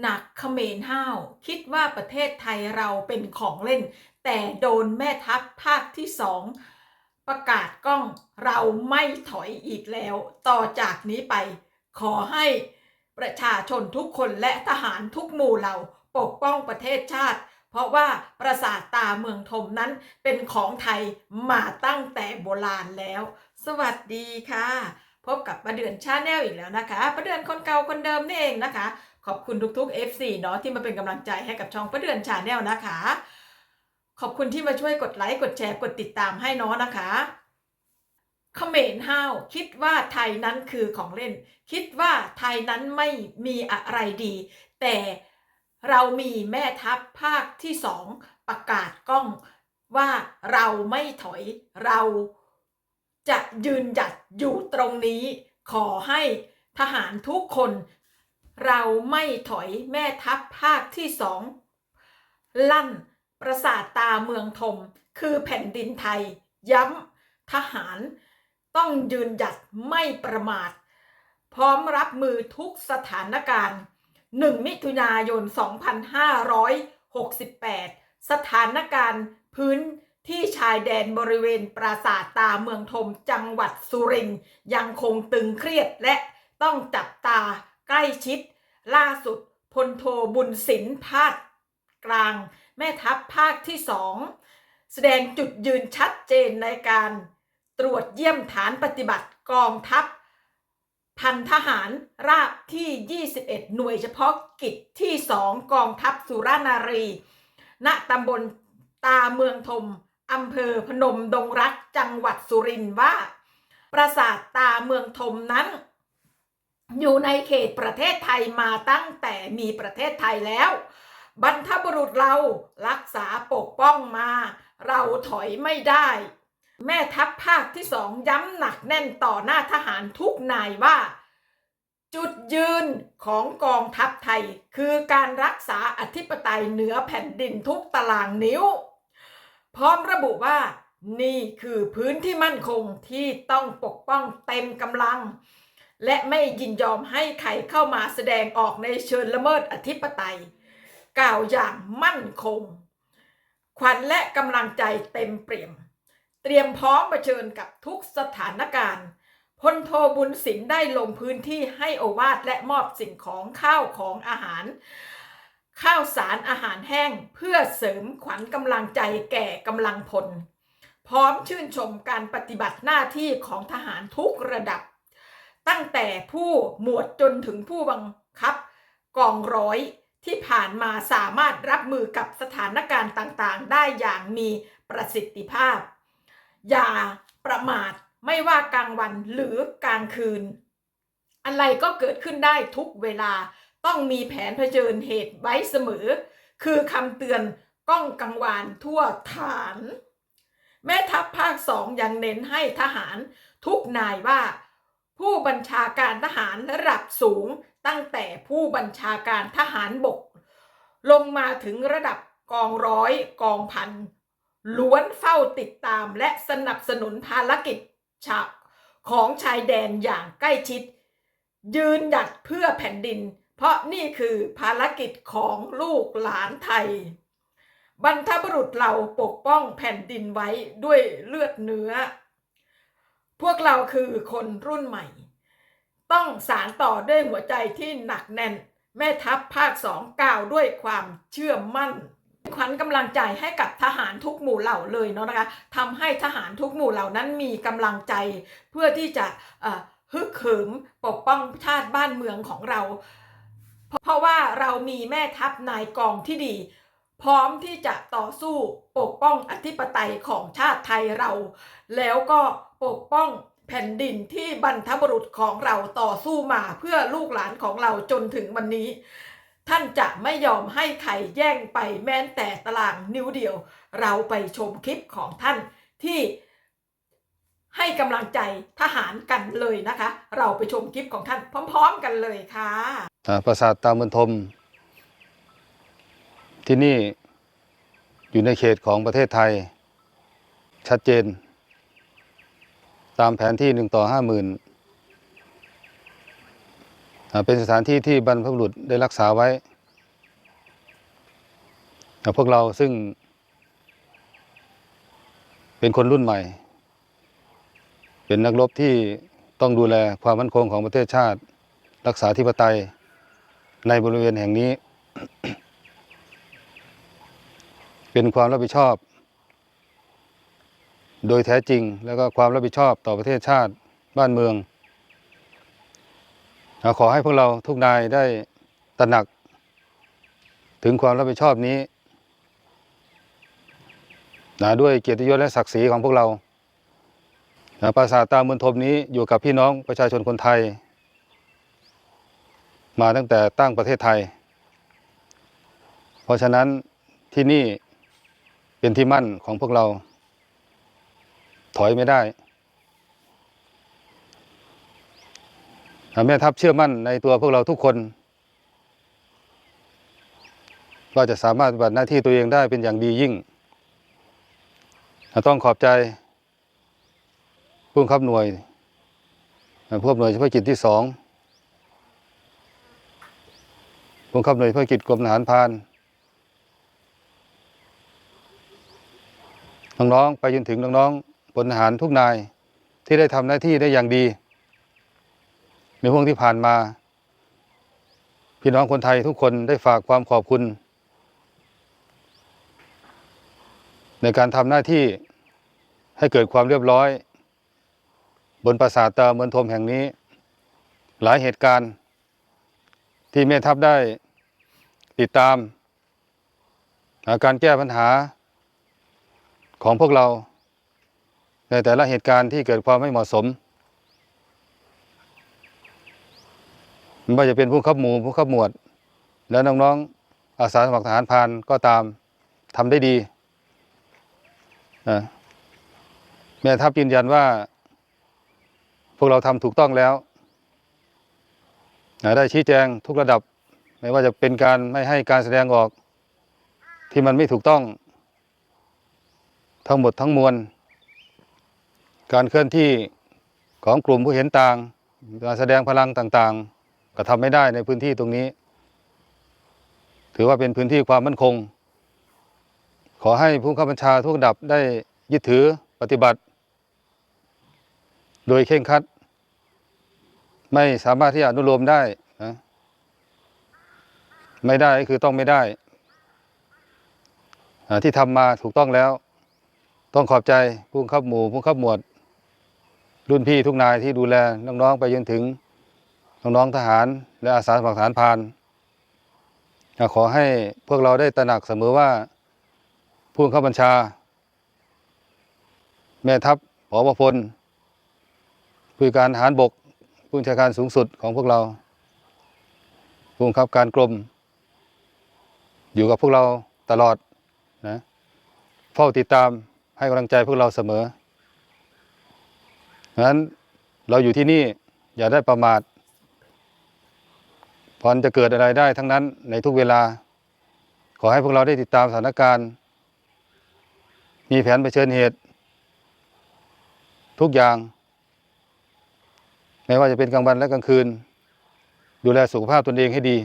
หนักเขมรห้าว คิดว่าประเทศไทยเราเป็นของเล่น แต่โดนแม่ทัพภาคที่สองประกาศกล้องเราไม่ถอยอีกแล้ว ต่อจากนี้ไป ขอให้ประชาชนทุกคนและทหารทุกหมู่เหล่าปกป้องประเทศชาติ เพราะว่าปราสาทตาเมืองธมนั้นเป็นของไทยมาตั้งแต่โบราณแล้ว สวัสดีค่ะ พบกับประเดือนชาแนลอีกแล้วนะคะ ประเดือนคนเก่าคนเดิมนี่เองนะคะ ขอบคุณทุกๆ FC เนาะที่มาเป็นกำลังใจให้กับช่องประเดือนชาแนลนะคะ ขอบคุณที่มาช่วยกดไลค์กดแชร์กดติดตามให้เนาะนะคะเขมรห้าวคิดว่าไทยนั้นคือของเล่น คิดว่าไทยนั้นไม่มีอะไรดี แต่เรามีแม่ทัพภาคที่สองประกาศกล้องว่าเราไม่ถอยเราจะยืนหยัดอยู่ตรงนี้ ขอให้ทหารทุกคน เราไม่ถอยแม่ทัพภาคที่สองลั่นประสาทตาเมืองธมคือแผ่นดินไทย ย้ำทหาร ต้องยืนหยัดไม่ประมาท พร้อมรับมือทุกสถานการณ์ 1 มิถุนายน 2568 สถานการณ์พื้นที่ชายแดนบริเวณปราสาทตาเมืองธมจังหวัดสุรินยังคงตึงเครียดและต้องจับตา ใกล้ชิด ล่าสุดพลโทบุญสินภาคกลาง แม่ทัพภาคที่สองแสดงจุดยืนชัดเจนในการตรวจเยี่ยมฐานปฏิบัติกองทัพ พันทหารราบที่ 21 หน่วยเฉพาะกิจที่ 2 กองทัพสุรานารี ณตำบลตาเมืองธมอำเภอพนมดงรักจังหวัดสุรินทร์ว่า ปราสาทตาเมืองธมนั้น อยู่ในเขตประเทศไทยมาตั้งแต่มีประเทศไทยแล้ว บรรพบุรุษเรารักษาปกป้องมา เราถอยไม่ได้ แม่ทัพภาคที่สองย้ำหนักแน่นต่อหน้าทหารทุกนายว่า จุดยืนของกองทัพไทย คือการรักษาอธิปไตยเหนือแผ่นดินทุกตารางนิ้ว พร้อมระบุว่า นี่คือพื้นที่มั่นคงที่ต้องปกป้องเต็มกำลัง และไม่ยินยอมให้ใครเข้ามาแสดงออกในเชิญละเมิดอธิปไตย กล่าวอย่างมั่นคง ขวัญและกำลังใจเต็มเปี่ยม เตรียมพร้อมเผชิญกับทุกสถานการณ์พลโทบุญสินได้ลงพื้นที่ให้โอวาทและมอบสิ่งของข้าวของอาหาร ข้าวสารอาหารแห้งเพื่อเสริมขวัญกำลังใจแก่กำลังพล พร้อมชื่นชมการปฏิบัติหน้าที่ของทหารทุกระดับ ตั้งแต่ผู้หมวดจนถึงผู้บังคับ กองร้อยที่ผ่านมาสามารถรับมือกับสถานการณ์ต่างๆ ได้อย่างมีประสิทธิภาพ อย่าประมาทไม่ว่ากลางวันหรือกลางคืน อะไรก็เกิดขึ้นได้ทุกเวลาต้องมีแผนเผชิญเหตุไว้เสมอ คือคำเตือนก้องกังวานทั่วฐาน แม่ทัพภาคสองยังเน้นให้ทหารทุกนายว่า ผู้บัญชาการทหารระดับสูงตั้งแต่ผู้บัญชาการทหารบก ลงมาถึงระดับกองร้อยกองพันล้วนเฝ้าติดตามและสนับสนุนภารกิจชาของชายแดนอย่างใกล้ชิด ยืนหยัดเพื่อแผ่นดิน เพราะนี่คือภารกิจของลูกหลานไทย บรรพบุรุษเราปกป้องแผ่นดินไว้ด้วยเลือดเนื้อ พวกเราคือคนรุ่นใหม่ ต้องสารต่อด้วยหัวใจที่หนักแน่น แม่ทัพภาคสองกล่าวด้วยความเชื่อมั่น ขวัญกำลังใจให้กับทหารทุกหมู่เหล่าเลยเนาะนะคะทำให้ทหารทุกหมู่เหล่านั้นมีกำลังใจ เพื่อที่จะเอ่อฮึกเหิมปกป้องชาติบ้านเมืองของเรา เพราะว่าเรามีแม่ทัพนายกองที่ดี พร้อมที่จะต่อสู้ปกป้องอธิปไตยของชาติไทยเรา แล้วก็ปกป้องแผ่นดินที่บรรพบุรุษของเราต่อสู้มาเพื่อลูกหลานของเราจนถึงวันนี้ ท่านจะไม่ยอมให้ใครแย่งไปแม้แต่ตารางนิ้วเดียว เราไปชมคลิปของท่านที่ให้กำลังใจทหารกันเลยนะคะ เราไปชมคลิปของท่านพร้อม ๆ กันเลยค่ะอ่าปราสาทตาเมืองธม ที่นี่อยู่ในเขตของประเทศไทย ชัดเจน ตามแผนที่หนึ่งต่อห้าหมื่นเป็นสถานที่ที่บรรพบุรุษได้รักษาไว้ พวกเราซึ่ง เป็นคนรุ่นใหม่ เป็นนักรบที่ต้องดูแลความมั่นคงของประเทศชาติ รักษาธิปไตยในบริเวณแห่งนี้ เป็นความรับผิดชอบ โดยแท้จริง แล้วก็ความรับผิดชอบต่อประเทศชาติบ้านเมืองขอให้พวกเราทุกนายได้ตระหนัก ถึงความรับผิดชอบนี้นะด้วยเกียรติยศและศักดิ์ศรีของพวกเรานะปราสาทตาเมืองทมนี้อยู่กับพี่น้องประชาชนคนไทย มาตั้งแต่ตั้งประเทศไทย เพราะฉะนั้นที่นี่ เป็นที่มั่นของพวกเรา ถอยไม่ได้แม่ทัพเชื่อมั่นในตัวพวกเราทุกคนว่าจะสามารถปฏิบัติหน้าที่ตัวเองได้เป็นอย่างดียิ่ง ต้องขอบใจผู้บังคับหน่วยพวกหน่วยเฉพาะกิจที่สองผู้บังคับหน่วยเฉพาะกิจกรมทหารพาน น้องๆไปจนถึงน้องๆพลทหารทุกนายที่ได้ทำหน้าที่ได้อย่างดี ในห่วงที่ผ่านมา พี่น้องคนไทยทุกคนได้ฝากความขอบคุณ ในการทำหน้าที่ให้เกิดความเรียบร้อย บนปราสาทตาเมืองทมแห่งนี้ หลายเหตุการณ์ที่แม่ทัพได้ติดตามาการแก้ปัญหา ของพวกเราในแต่ละเหตุการณ์ที่เกิดความไม่เหมาะสมไม่ว่าจะเป็นผู้ขับหมู่ผู้ขับหมวด และน้องๆอาสาสมัครทหารพานก็ตามทำได้ดีนะแม่ทัพยืนยันว่า พวกเราทำถูกต้องแล้วนะได้ชี้แจงทุกระดับ ไม่ว่าจะเป็นการไม่ให้การแสดงออกที่มันไม่ถูกต้อง ทั้งหมดทั้งมวล การเคลื่อนที่ของกลุ่มผู้เห็นต่าง การแสดงพลังต่างๆ ก็ทำไม่ได้ในพื้นที่ตรงนี้ ถือว่าเป็นพื้นที่ความมั่นคง ขอให้ผู้ข้าบัญชาทุกดับได้ยึดถือปฏิบัติ โดยเข่งครัด ไม่สามารถที่จะอนุโลมได้นะไม่ได้ก็คือต้องไม่ได้ที่ทำมาถูกต้องแล้ว ต้องขอบใจผู้บังคับหมู่ผู้บังคับหมวด รุ่นพี่ทุกนายที่ดูแลน้องๆไปจนถึงน้องๆทหาร และอาสาสมัครทหารพานขอให้พวกเราได้ตระหนักเสมอว่าผู้บังคับบัญชา แม่ทัพผบพลผู้การทหารบกผู้ชาการสูงสุดของพวกเราผู้บังคับการกรม อยู่กับพวกเราตลอดนะเฝ้าติดตาม ให้กำลังใจพวกเราเสมอดังนั้นเราอยู่ที่นี่อย่าได้ประมาทพรอันจะเกิดอะไรได้ทั้งนั้นในทุกเวลา ขอให้พวกเราได้ติดตามสถานการณ์ มีแผนเผชิญเหตุ ทุกอย่าง ไม่ว่าจะเป็นกลางวันและกลางคืน ดูแลสุขภาพตนเองให้ดี